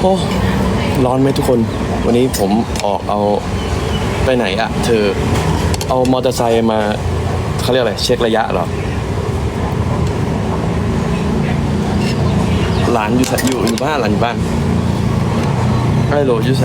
โอ้ร้อนไหมทุกคน วันนี้ผมออกเอาไปไหนอะเธอเอามอเตอร์ไซค์มาเขาเรียกอะไร เช็คระยะเหรอ หลานอยู่อยู่อยู่บ้านหลานอยู่บ้านไอ้โหลอยู่ใส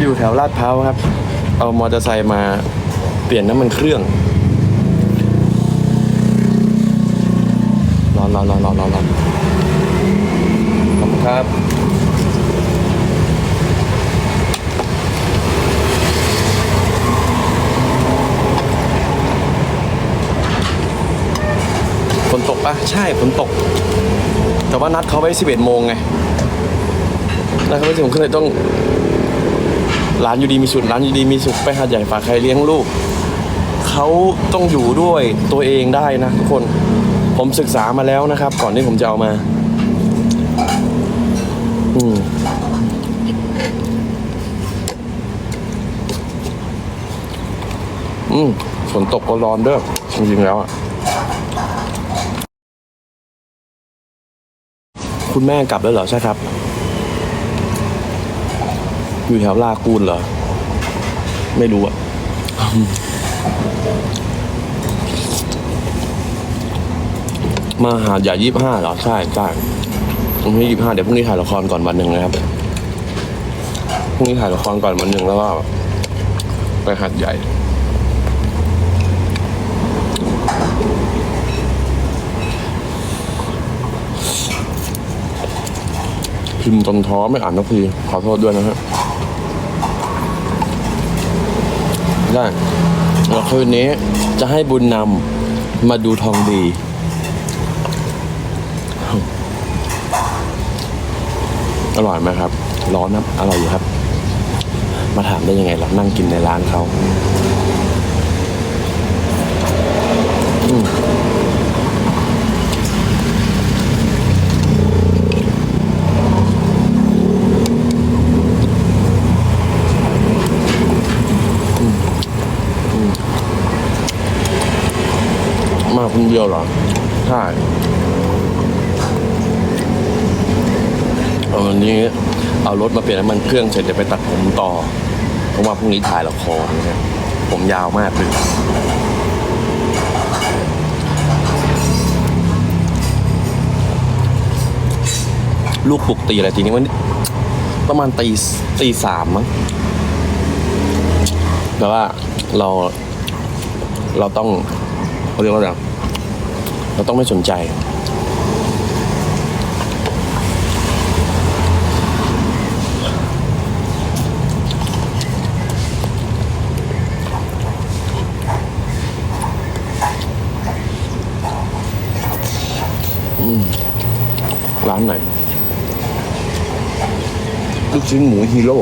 อยู่แถวลาดพร้าวครับ เอามอเตอร์ไซค์มาเปลี่ยนน้ำมันเครื่องร้อนร้อนร้อนร้อนร้อนร้อนขอบคุณครับ ฝนตกปะ ใช่ฝนตก แต่ว่านัดเขาไว้ 11 โมงไงนัดเขาไว้สิบโมงครึ่งเลยต้องร้านอยู่ดีมีสุดร้านอยู่ดีมีสุขไปหาดใหญ่ฝากใครเลี้ยงลูก เขาต้องอยู่ด้วยตัวเองได้นะทุกคน ผมศึกษามาแล้วนะครับ ก่อนที่ผมจะเอามา อืมอืมฝนตกก็ร้อนเด้อจริงๆแล้วอะ คุณแม่กลับแล้วเหรอใช่ครับ อยู่แถวลากูลเหรอ ไม่รู้อะมาหาดใหญ่ยี่ห้าเหรอ ใช่ใช่พรุ่งนี้ยี่ห้าเดี๋ยวพรุ่งนี้ถ่ายละครก่อนวันหนึ่งนะครับพรุ่งนี้ถ่ายละครก่อนวันหนึ่งแล้วก็ไปหาดใหญ่ พิมพ์จนท้อไม่อ่านทักทีขอโทษด้วยนะฮะได้แล้วคืนนี้จะให้บุญนำมาดูทองดี อร่อยไหมครับ ร้อนนะอร่อยอยู่ครับ มาถามได้ยังไงเรานั่งกินในร้านเขาอืม มาคนเดี ยวเหรอ ใช่วันนี้เอารถมาเปลี่ยนน้ำมันเครื่องเสร็จจะไปตัดผมต่อ เพราะว่าพรุ่งนี้ถ่ายละครเนี่ยผมยาวมากเลยลูกปลุกตีอะไรทีนี้วันประมาณตีตีสามมั้งแต่ว่าเราเราต้องเขาเรียกว่าอะไร เราต้องไม่สนใจอืมร้านไหน ลูกชิ้นหมูฮีโร่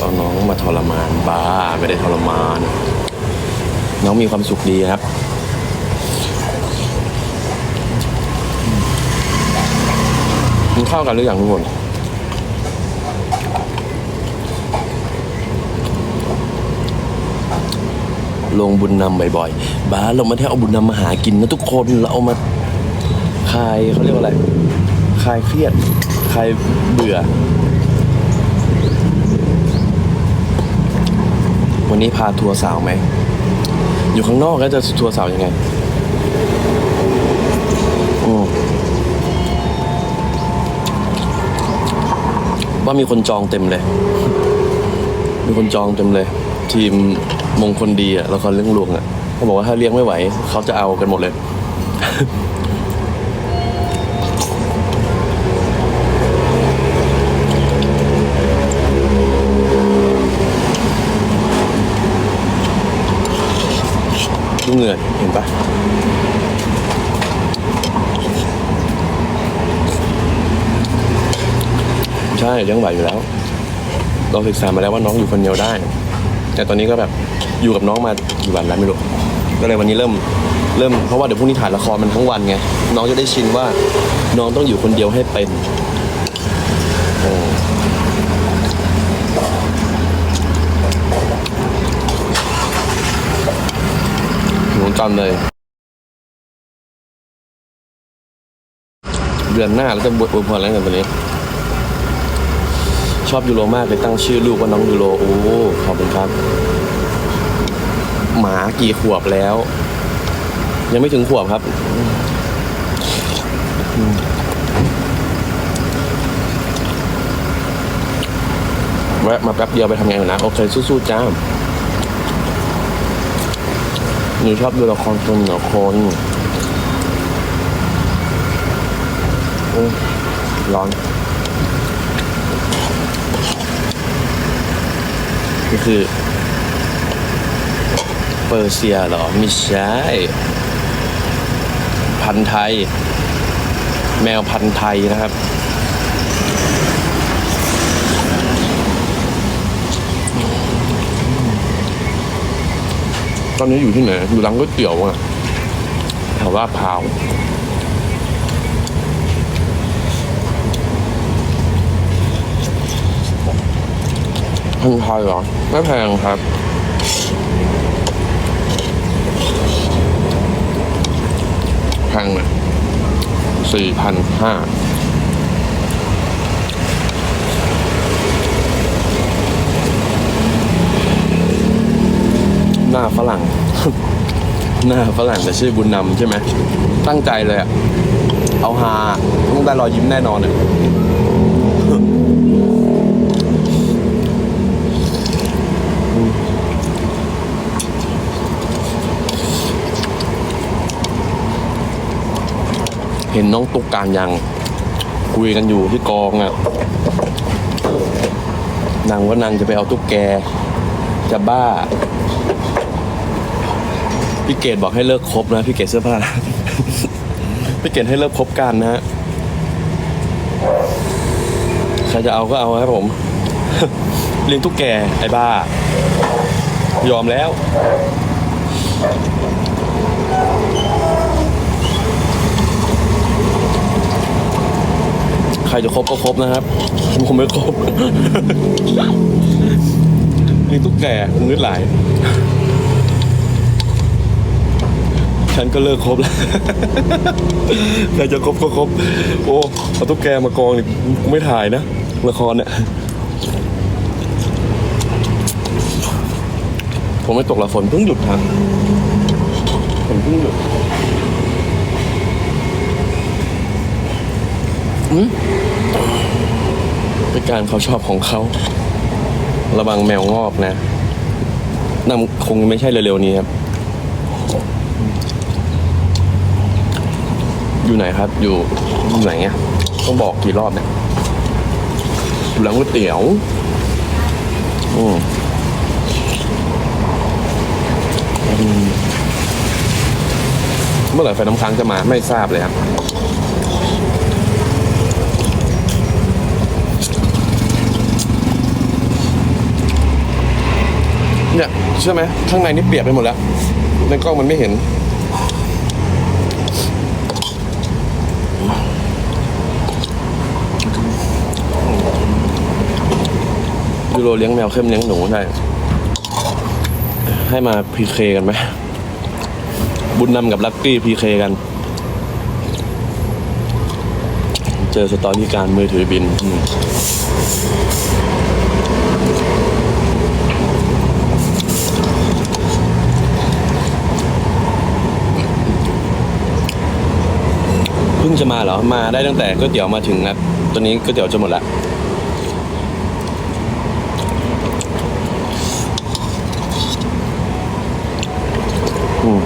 เอาน้องมาทรมานบ้าไม่ได้ทรมาน น้องมีความสุขดีครับกินข้าวกันหรืออยังทุกคนลงบุญนำบ่อยๆ บ้าเราไม่ได้เอาบุญนำมาหากินนะทุกคน เราเอามาคลายเขาเรียกว่าอะไร คลายเครียด คลายเบื่อ วันนี้พาทัวร์สาวไหม อยู่ข้างนอกแล้วจะทัวร์สาวยังไงว่ามีคนจองเต็มเลย มีคนจองเต็มเลย ทีมมงคลดีอะละครเรื่องลวงอะเขาบอกว่าถ้าเลี้ยงไม่ไหว เขาจะเอากันหมดเลย ดูเงื่อเห็นปะใช่เลี้ยงไหวอยู่แล้ว เราศึกษามาแล้วว่าน้องอยู่คนเดียวได้ แต่ตอนนี้ก็แบบอยู่กับน้องมากี่วันแล้วไม่รู้ก็เลยวันนี้เริ่มเริ่มเพราะว่าเดี๋ยวพรุ่งนี้ถ่ายละครมันทั้งวันไงน้องจะได้ชินว่าน้องต้องอยู่คนเดียวให้เป็น โอ้หนูจำเลย เดือนหน้าแล้วจะบวชอวยพรแล้วกันตอนนี้ ชอบยูโรมากเลยตั้งชื่อลูกว่าน้องยูโรโอ้ขอบคุณครับ หมากี่ขวบแล้ว ยังไม่ถึงขวบครับแวะมาแป๊บเดียวไปทำงานก่อนนะ โอเคสู้ๆจ้า หนูชอบดูละครคนเหนือคนร้อนก็คือเปอร์เซียเหรอ ไม่ใช่ พันไทย แมวพันไทยนะครับ ตอนนี้อยู่ที่ไหน อยู่ร้านก๋วยเตี๋ยวอะแถวลาดพร้าวพันไทยเหรอ ไม่แพงครับแพงเลยสี่พันห้า หน้าฝรั่ง หน้าฝรั่งแต่ชื่อบุญนำใช่ไหมตั้งใจเลยอะเอาฮาต้องได้รอยยิ้มแน่นอนอะเห็นน้องตุ๊กการยังคุยกันอยู่ที่กองอะนางว่านางจะไปเอาตุ๊กแกจะบ้า พี่เกดบอกให้เลิกคบนะพี่เกดเสื้อผ้า พี่เกดให้เลิกคบกันนะฮะใครจะเอาก็เอาครับผมเลี้ยงตุ๊กแกไอ้บ้า ยอมแล้ว ใครจะคบก็คบนะครับผมไม่คบเลี้ยงตุ๊กแกงืดหลาย ฉันก็เลิกคบแล้วใครจะคบก็คบ โอ้เอาตุ๊กแกมากองนี่ไม่ถ่ายนะ ละครเนี่ย ผมไม่ตกละฝนเพิ่งหยุดทางฝนเพิ่งหยุดอืมเป็นการเขาชอบของเขา ระวังแมวงอกนะนั่นคงไม่ใช่เร็วๆนี้ครับ อยู่ไหนครับ อยู่อยู่ไหนอะต้องบอกกี่รอบเนี่ยอยู่ร้านก๋วยเตี๋ยวอืมเมื่อไหร่ไฟน้ำค้างจะมาไม่ทราบเลยครับเนี่ยเชื่อไหมข้างในนี่เปียกไปหมดแล้วในกล้องมันไม่เห็น ยูโรเลี้ยงแมวเข้มเลี้ยงหนูใช่ให้มาพีเคกันไหมบุญนำกับลักกี้พีเคกัน เจอสตอรี่การมือถือบินเพิ่งจะมาเหรอ มาได้ตั้งแต่ก๋วยเตี๋ยวมาถึงนะตอนนี้ก๋วยเตี๋ยวจะหมดล้ว อืม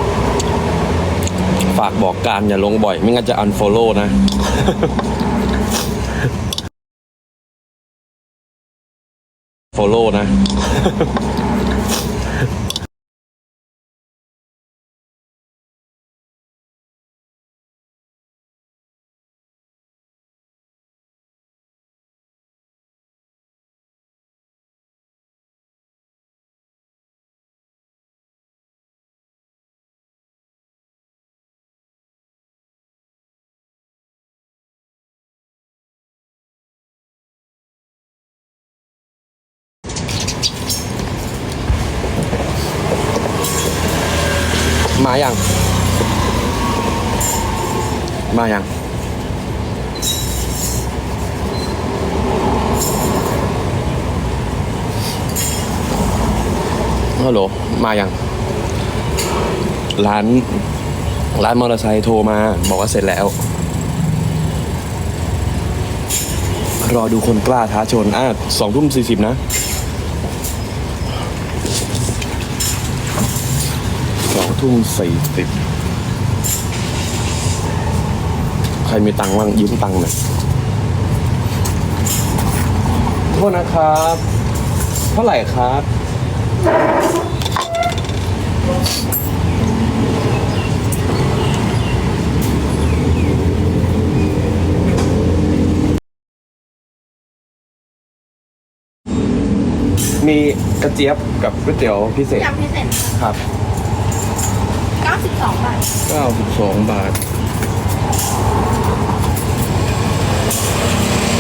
ฝาก บอกการอย่าลงบ่อย ไม่งั้นจะ unfollow นะ follow นะ มาอย่าง มาอย่าง ฮัลโหล มาอย่าง ร้าน ร้านมอเตอร์ไซค์โทรมา บอกว่าเสร็จแล้ว รอดูคนกล้าท้าชนอะสองทุ่มสี่สิบนะ ทุ่มสี่สิบใครมีตังค์บ้างยืมตังค์หน่อยโทษนะครับ เท่าไหร่ครับมีกระเจี๊ยบกับก๋วยเตี๋ยวพิเศษยำพิเศษ ครับ 92 บาท 92 บาท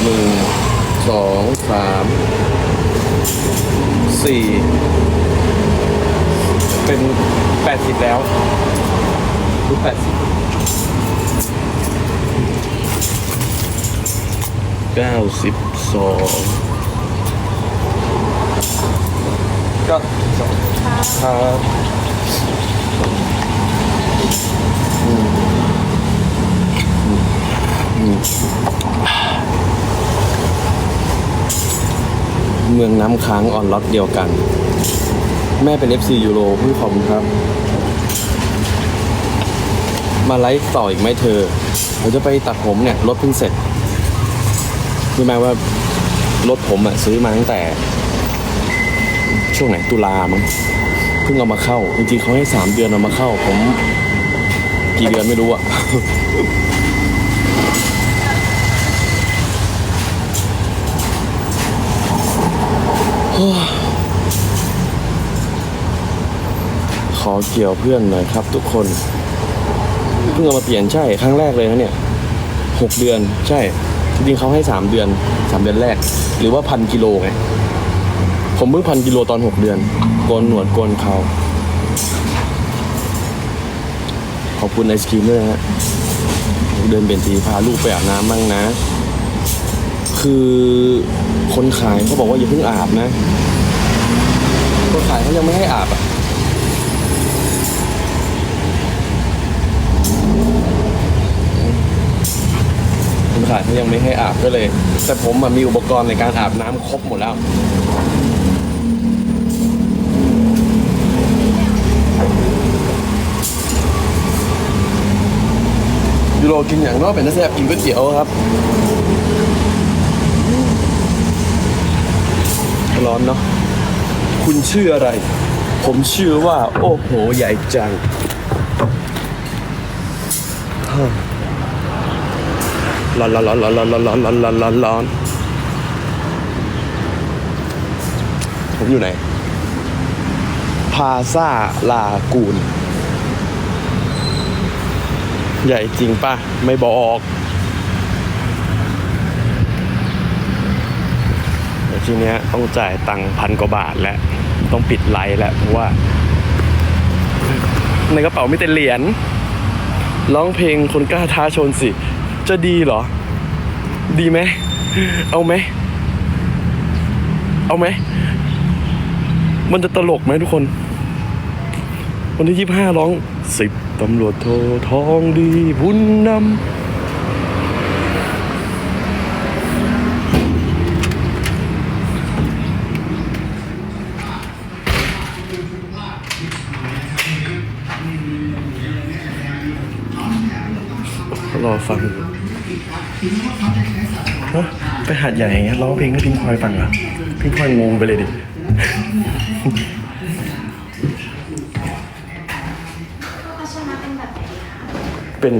หนึ่งสองสามสี่เป็น 80 แล้วรู้80 92ก็สองครับ เมืองน้ำค้างออนล็อตเดียวกัน แม่เป็น FC ยูโรพี่ขอบคุณครับ มาไลฟ์ต่ออีกไหมเธอเราจะไปตัดผมเนี่ยรถเพิ่งเสร็จรู้ไหมว่ารถผมอะซื้อมาตั้งแต่ ช่วงไหนตุลามั้งเพิ่งเอามาเข้า จริงๆเขาให้สามเดือนเอามาเข้า ผม กี่เดือนไม่รู้อะ เกี่ยวเพื่อนหน่อยครับทุกคนเพิ่งเอามาเปลี่ยนใช่ครั้งแรกเลยนะเนี่ยหกเดือนใช่จริงๆเขาให้สามเดือนสามเดือนแรก หรือว่าพันกิโลไงผมเพิ่งพันกิโลตอนหกเดือนโกนหนวดโกนเขาขอบคุณไอศครีมด้วยนะฮะเดินเปลี่ยนทีพาลูกไปอาบน้ำบ้างนะ คือคนขายเขาบอกว่าอย่าเพิ่งอาบนะคนขายเขายังไม่ให้อาบอะ คนขายเขายังไม่ให้อาบก็เลย แต่ผมมีอุปกรณ์ในการอาบน้ำครบหมดแล้วยูโรกินอย่างนอกเป็นนักแสดงกินก๋วยเตี๋ยวครับ ร้อนเนาะคุณชื่ออะไร ผมชื่อว่า โอ้โห ใหญ่จัง ร้อนร้อนร้อนร้อนร้อนร้อนร้อนร้อนร้อนร้อนผมอยู่ไหน พาซาลากูน ใหญ่จริงป่ะ ไม่บอกเดี๋ยวทีเนี้ยต้องจ่ายตังค์พันกว่าบาทแล้ว ต้องปิดไลน์แล้วเพราะว่า ในกระเป๋ามีแต่เหรียญร้องเพลงคนกล้าท้าชนสิ จะดีเหรอ ดีไหม เอาไหม เอาไหม มันจะตลกไหมทุกคน วันที่ยี่ห้าร้องสิบตำรวจโททองดีบุญนำรอฟัง ฮะไปหาดใหญ่อย่างเงี้ยร้องเพลงให้พิงพลอยฟังเหรอพิงพลอยงงไปเลยดิภาชนะเป็นแบบไหนคะเป็น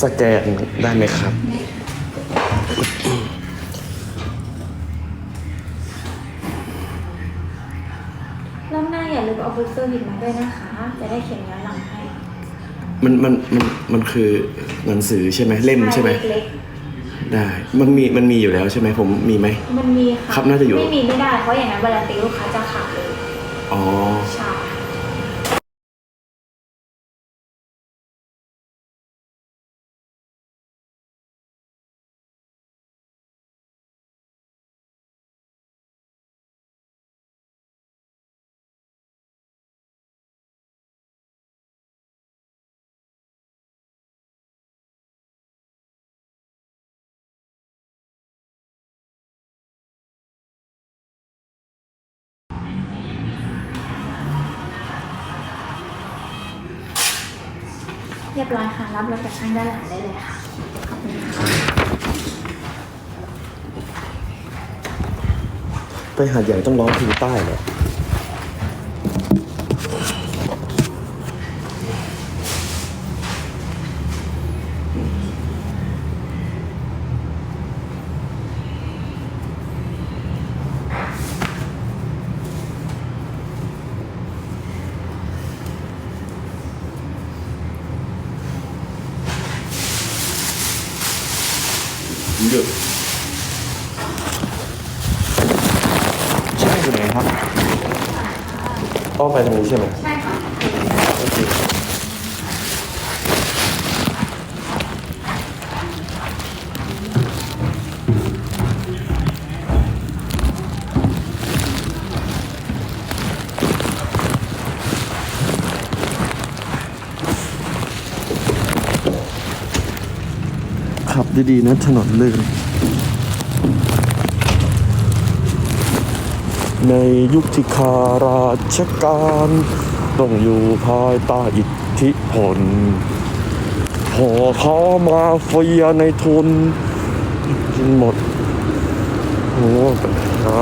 สแกนได้ไหมครับ รอบหน้าอย่าลืมเอาบุ๊กเซอร์วิสมาด้วยนะคะ จะได้เขียนย้อนหลังให้มันมันมันมันคือหนังสือใช่ไหมเล่มใช่ไหม เล็ก ได้ มันมีมันมีอยู่แล้วใช่ไหมผมมีไหมๆมันมีค่ะครับน่าจะอยู่ ไม่มีไม่ได้เพราะอย่างนั้นเวลาตีลูกค้าจะขาดเลย อ๋อ ใช่ รียบร้อยค่ะ รับรถจากทางด้านหลังได้เลยค่ะ ขอบคุณค่ะไปหาดใหญ่ต้องร้องเพลงใต้เหรอเยอะใช่อยู่ไหนครับต้อง ไปทางนี้ใช่ไหมใช่ค่ะโอเคขับดีๆนะถนนลื่น ในยุคที่ขาราชการต้องอยู่ภายใต้อิทธิพลพอเขามาเฟียในทุนกินหมดโอ้ปัญหา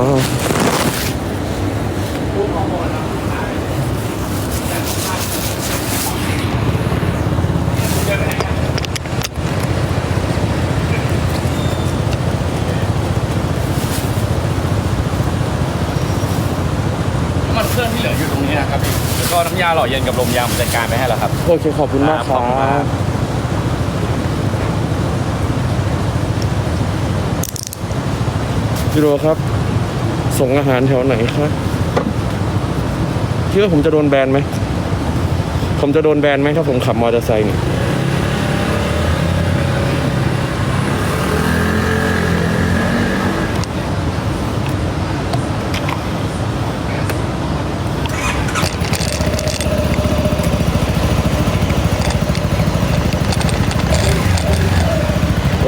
น้ำมันเครื่องที่เหลืออยู่ตรงนี้นะ ครับพี่แล้วก็น้ำยาหล่อเย็นกับลมยางผมจัดการไปให้แล้วครับ โอเคขอบคุณมากครับคุณมากบพี่โรครับ ส่งอาหารแถวไหนครับคิดว่าผมจะโดนแบนไหม ผมจะโดนแบนไหมถ้าผมขับมอเตอร์ไซค์เนี่ย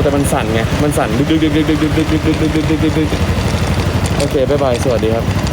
แต่มันสั่นไง มันสั่นดึกดึกดึกดึกดึกดึกดึกดึกดึกดึกดึกดึกดึกโอเคบายบาย สวัสดีครับ